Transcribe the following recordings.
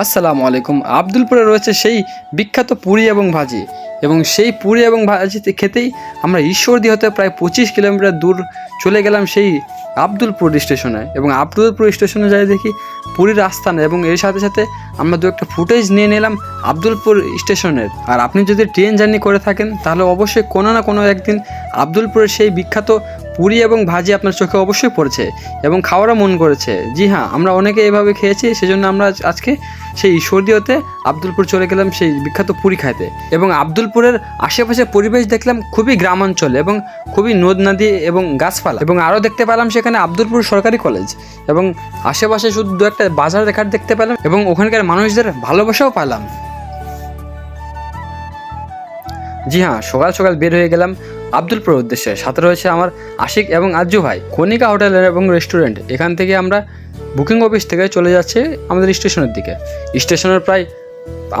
আসসালামু আলাইকুম। আবদুলপুরে রয়েছে সেই বিখ্যাত পুরি এবং ভাজি। এবং সেই পুরি এবং ভাজিতে খেতেই আমরা ঈশ্বরদী হতে প্রায় পঁচিশ কিলোমিটার দূর চলে গেলাম সেই আব্দুলপুর স্টেশনে। এবং আবদুলপুর স্টেশনে যাই দেখি পুরীর আস্থানে এবং এর সাথে সাথে আমরা দু একটা ফুটেজ নিয়ে নিলাম আবদুলপুর স্টেশনের। আর আপনি যদি ট্রেন জার্নি করে থাকেন তাহলে অবশ্যই কোনো না কোনো একদিন আব্দুলপুরের সেই বিখ্যাত পুরি এবং ভাজি আপনার চোখে অবশ্যই পড়েছে এবং খাওয়ারও মন করেছে। জি হ্যাঁ আমরা অনেকে এভাবে খেয়েছি, সেজন্য আমরা আজকে সেই সর্দিওতে আব্দুলপুর চলে গেলাম সেই বিখ্যাত পুরি খাইতে। এবং আব্দুলপুরের আশেপাশে পরিবেশ দেখলাম খুবই গ্রামাঞ্চল এবং খুবই নদ নদী এবং গাছপালা। এবং আরও দেখতে পেলাম সেখানে আব্দুলপুর সরকারি কলেজ এবং আশেপাশে শুধু দু একটা বাজার দেখার দেখতে পেলাম এবং ওখানকার মানুষদের ভালোবাসাও পেলাম জি হ্যাঁ সকাল সকাল বের হয়ে গেলাম আব্দুলপুর উদ্দেশ্যে। সাথে রয়েছে আমার আশিক এবং আজ্জু ভাই। কনিকা হোটেল এবং রেস্টুরেন্ট এখান থেকে আমরা বুকিং অফিস থেকে চলে যাচ্ছে আমাদের স্টেশনের দিকে। স্টেশনের প্রায়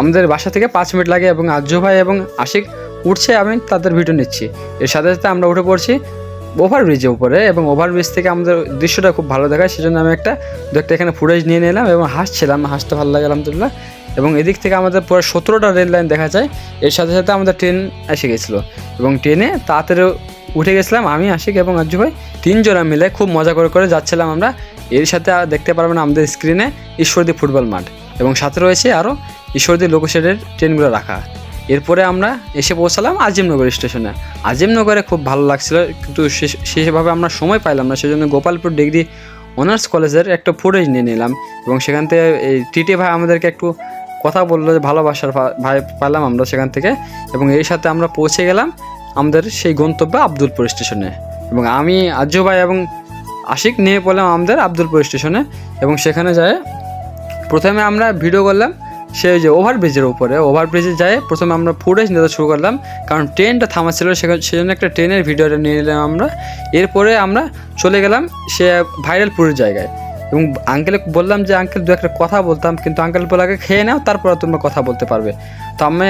আমাদের বাসা থেকে পাঁচ মিনিট লাগে এবং আজ্জু ভাই এবং আশিক উঠছে, আমি তাদের ভিডিও নিচ্ছি। এর সাথে সাথে আমরা উঠে পড়ছি ওভারব্রিজের উপরে এবং ওভারব্রিজ থেকে আমাদের দৃশ্যটা খুব ভালো দেখায়। সেজন্য আমি একটা দু একটা এখানে ফুটেজ নিয়ে নিলাম এবং হাসছিলাম। হাসতে ভালো লাগে, আলহামদুলিল্লাহ। এবং এদিক থেকে আমাদের পুরো সতেরোটা রেল লাইন দেখা যায়, এর সাথে সাথে আমাদের ট্রেন এসে গেছিল। এবং ট্রেনে তাড়াতাড়ি উঠে গেছিলাম আমি, আশিক এবং আজ্জু ভাই, তিনজনা মিলে খুব মজা করে করে যাচ্ছিলাম আমরা। এর সাথে দেখতে পারবেন আমাদের স্ক্রিনে ঈশ্বরদী ফুটবল মাঠ এবং সাথে রয়েছে আরও ঈশ্বরদী লোকোশেডের ট্রেনগুলো রাখা। এরপরে আমরা এসে পৌঁছালাম আজিমনগর স্টেশনে। আজিমনগরে খুব ভালো লাগছিল, কিন্তু সেভাবে আমরা সময় পাইলাম না, সেজন্য গোপালপুর ডিগ্রি অনার্স কলেজের একটা ফুটেজ নিয়ে নিলাম। এবং সেখান থেকে এই টিটি ভাই আমাদেরকে একটু কথা বলল যে ভালোবাসার ভাই পেলাম আমরা সেখান থেকে এবং এর সাথে আমরা পৌঁছে গেলাম আমাদের সেই গন্তব্য আব্দুলপুর স্টেশনে। এবং আমি, আজ্জু ভাই এবং আশিক নিয়ে পড়লাম আমাদের আব্দুলপুর স্টেশনে এবং সেখানে যায় প্রথমে আমরা ভিডিও করলাম সেই যে ওভারব্রিজের উপরে। ওভারব্রিজে যায় প্রথমে আমরা ফুটেজ নিতে শুরু করলাম কারণ ট্রেনটা থামা ছিল সেজন্য একটা ট্রেনের ভিডিওটা নিয়ে নিলাম আমরা। এরপরে আমরা চলে গেলাম সে ভাইরাল পুরীর জায়গায়। এবং আঙ্কেলে বললাম যে আঙ্কেল দু একটা কথা বলতাম কিন্তু আঙ্কেল বলে আগে খেয়ে নাও তারপর তোমরা কথা বলতে পারবে। তো আমি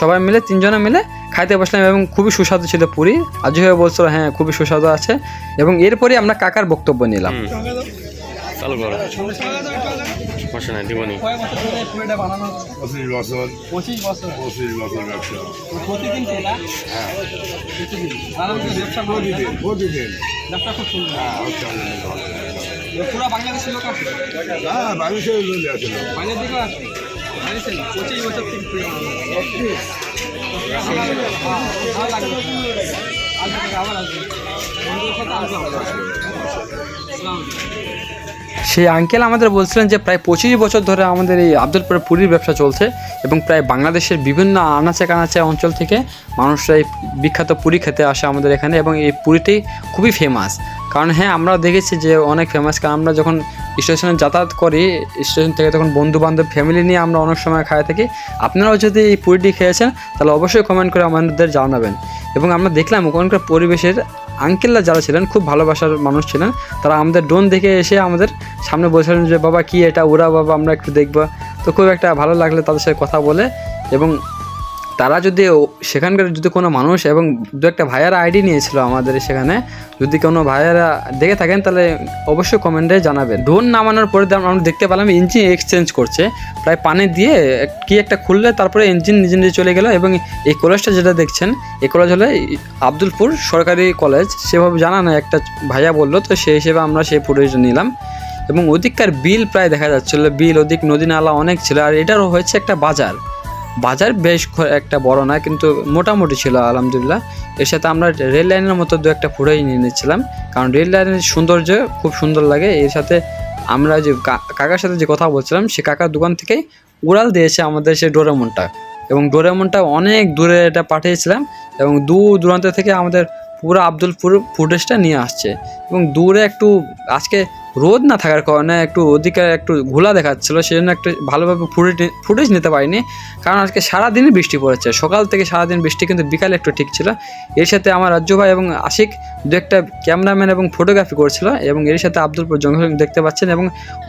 সবাই মিলে তিনজনে মিলে খাইতে বসলাম এবং খুবই সুস্বাদু ছিল পুরি। আজু হয়ে বলছিল হ্যাঁ খুবই সুস্বাদু আছে। এবং এরপরে আমরা কাকার বক্তব্য নিলাম। চালু করো। সমস্যা নাই দিবনি। পঁচিশ বছর। পঁচিশ বছর। পঁচিশ বছর ব্যবসা। প্রতিদিন খেলা প্রতিদিন। ব্যবসা প্রতিদিন প্রতিদিন। ব্যবসা খুব সুন্দর। হ্যাঁ পুরো বাংলাদেশের লোক আছে হ্যাঁ মানুষের লোক আছে লোক। বাইরের দিকেও আছে জানিসেন পঁচিশ বছর থেকে পুরো ভালো লাগবে আজ আবার আসবে। বন্ধুদের সাথে আসবে আবার সেই আঙ্কেল আমাদের বলছিলেন যে প্রায় পঁচিশ বছর ধরে আমাদের এই আব্দুলপুরের পুরীর ব্যবসা চলছে এবং প্রায় বাংলাদেশের বিভিন্ন আনাচে কানাচে অঞ্চল থেকে মানুষরা এই বিখ্যাত পুরী খেতে আসে আমাদের এখানে এবং এই পুরীটি খুবই ফেমাস কারণ হ্যাঁ আমরা দেখেছি যে অনেক ফেমাস কারণ আমরা যখন স্টেশনে যাতায়াত করি স্টেশন থেকে তখন বন্ধু বান্ধব ফ্যামিলি নিয়ে আমরা অনেক সময় খাই থাকি। আপনারাও যদি এই পুরীটি খেয়েছেন, তাহলে অবশ্যই কমেন্ট করে আমাদের জানাবেন। এবং আমরা দেখলাম ওখানকার পরিবেশের আঙ্কেলরা যারা ছিলেন, খুব ভালোবাসার মানুষ ছিলেন, তারা আমাদের ড্রোন দেখে এসে আমাদের সামনে বলছিলেন যে, বাবা, কি এটা? ওরা বাবা, আমরা একটু দেখব। তো খুব একটা ভালো লাগলে তাদের সাথে কথা বলে। এবং তারা যদি সেখানকার যদি কোনো মানুষ এবং দু একটা ভাইয়ারা আইডি নিয়েছিল আমাদের সেখানে, যদি কোনো ভাইয়ারা দেখে থাকেন তাহলে অবশ্যই কমেন্টে জানাবেন। ড্রোন নামানোর পরে আমরা দেখতে পেলাম ইঞ্জিন এক্সচেঞ্জ করছে, প্রায় পানি দিয়ে কি একটা খুললে তারপরে ইঞ্জিন নিজে নিজে চলে গেল এবং এই কলেজটা যেটা দেখছেন, এই কলেজ হলে আব্দুলপুর সরকারি কলেজ সেভাবে জানা না একটা ভাইয়া বলল, তো সেই হিসেবে আমরা সেই ফুটেজ নিলাম। এবং ওদিককার বিল প্রায় দেখা যাচ্ছিল, বিল ওদিক নদী নালা অনেক ছিল, আর এটারও হয়েছে একটা বাজার। বাজার বেশ একটা বড় না, কিন্তু মোটামুটি ছিল, আলহামদুলিল্লাহ। এর সাথে আমরা রেল লাইনের মতো দু একটা ফুটেই নিয়ে নিচ্ছিলাম। কারণ রেল লাইনের সৌন্দর্য খুব সুন্দর লাগে। এর সাথে আমরা যে কাকার সাথে যে কথা বলছিলাম, সে কাকার দোকান থেকেই উড়াল দিয়েছে আমাদের সেই ডোরেমনটা। এবং ডোরেমনটা অনেক দূরে এটা পাঠিয়েছিলাম এবং দূর দূরান্ত থেকে আমাদের পুরো আব্দুলপুর ফুটেজটা নিয়ে আসছে। এবং দূরে একটু আজকে রোদ না থাকার কারণে একটু ওদিকে একটু ঘোলা দেখাচ্ছিলো সেই জন্য একটু ভালোভাবে ফুটেজ ফুটেজ নিতে পারিনি। কারণ আজকে সারাদিনই বৃষ্টি পড়েছে। সকাল থেকে সারাদিন বৃষ্টি কিন্তু বিকালে একটু ঠিক ছিল। এর সাথে আমার রাজ্য ভাই এবং আশিক দু একটা ক্যামেরাম্যান এবং ফটোগ্রাফি করছিল এবং এর সাথে আব্দুলপুর জঙ্গল দেখতে পাচ্ছেন এবং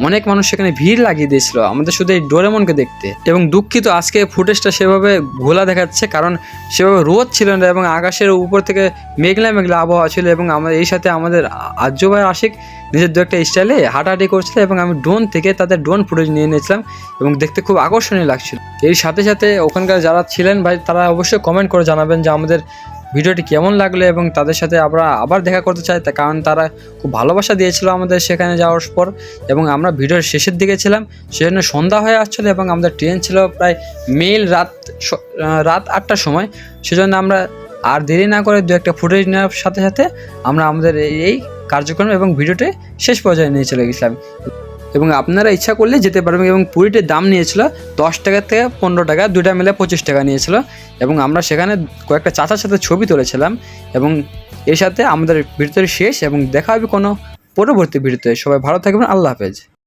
অনেক মানুষ সেখানে ভিড় লাগিয়ে দিয়েছিল। আমাদের শুধু এই ডোরেমনকে দেখতে। এবং দুঃখিত আজকে ফুটেজটা সেভাবে ঘোলা দেখাচ্ছে, কারণ সেভাবে রোদ ছিল না এবং আকাশের উপর থেকে মেঘলা মেঘলা আবহাওয়া ছিল এবং আমাদের এই সাথে আমাদের আর্য ভাই আশিক নিজের দু একটা স্টাইলে হাঁটাহাঁটি করছিল এবং আমি ড্রোন থেকে তাদের ড্রোন ফুটেজ নিয়ে নিয়েছিলাম এবং দেখতে খুব আকর্ষণীয় লাগছিল। এর সাথে সাথে ওখানকার যারা ছিলেন ভাই, তারা অবশ্যই কমেন্ট করে জানাবেন যে আমাদের ভিডিওটি কেমন লাগল এবং তাদের সাথে আমরা আবার দেখা করতে চাই, তা কারণ তারা খুব ভালোবাসা দিয়েছিল আমাদের সেখানে যাওয়ার পর এবং আমরা ভিডিওর শেষের দিকে ছিলাম। সেজন্য সন্ধ্যা হয়ে আসছিল এবং আমাদের ট্রেন ছিল প্রায় মেল রাত রাত আটটার সময়। সেজন্য আমরা আর দেরি না করে দু একটা ফুটেজ নেওয়ার সাথে সাথে আমরা আমাদের এই- এই কার্যক্রম এবং ভিডিওটি শেষ পর্যায়ে নিয়ে চলে গেছিলাম এবং আপনারা ইচ্ছা করলে যেতে পারবেন এবং পুরীটির দাম নিয়েছিল দশ টাকা থেকে পনেরো টাকা দুটা মিলে পঁচিশ টাকা নিয়েছিল। এবং আমরা সেখানে কয়েকটা চাচার সাথে ছবি তুলেছিলাম এবং এর সাথে আমাদের ভিডিওটি শেষ এবং দেখা হবে কোনো পরবর্তী ভিডিওতে। সবাই ভালো থাকবেন, আল্লাহ হাফেজ।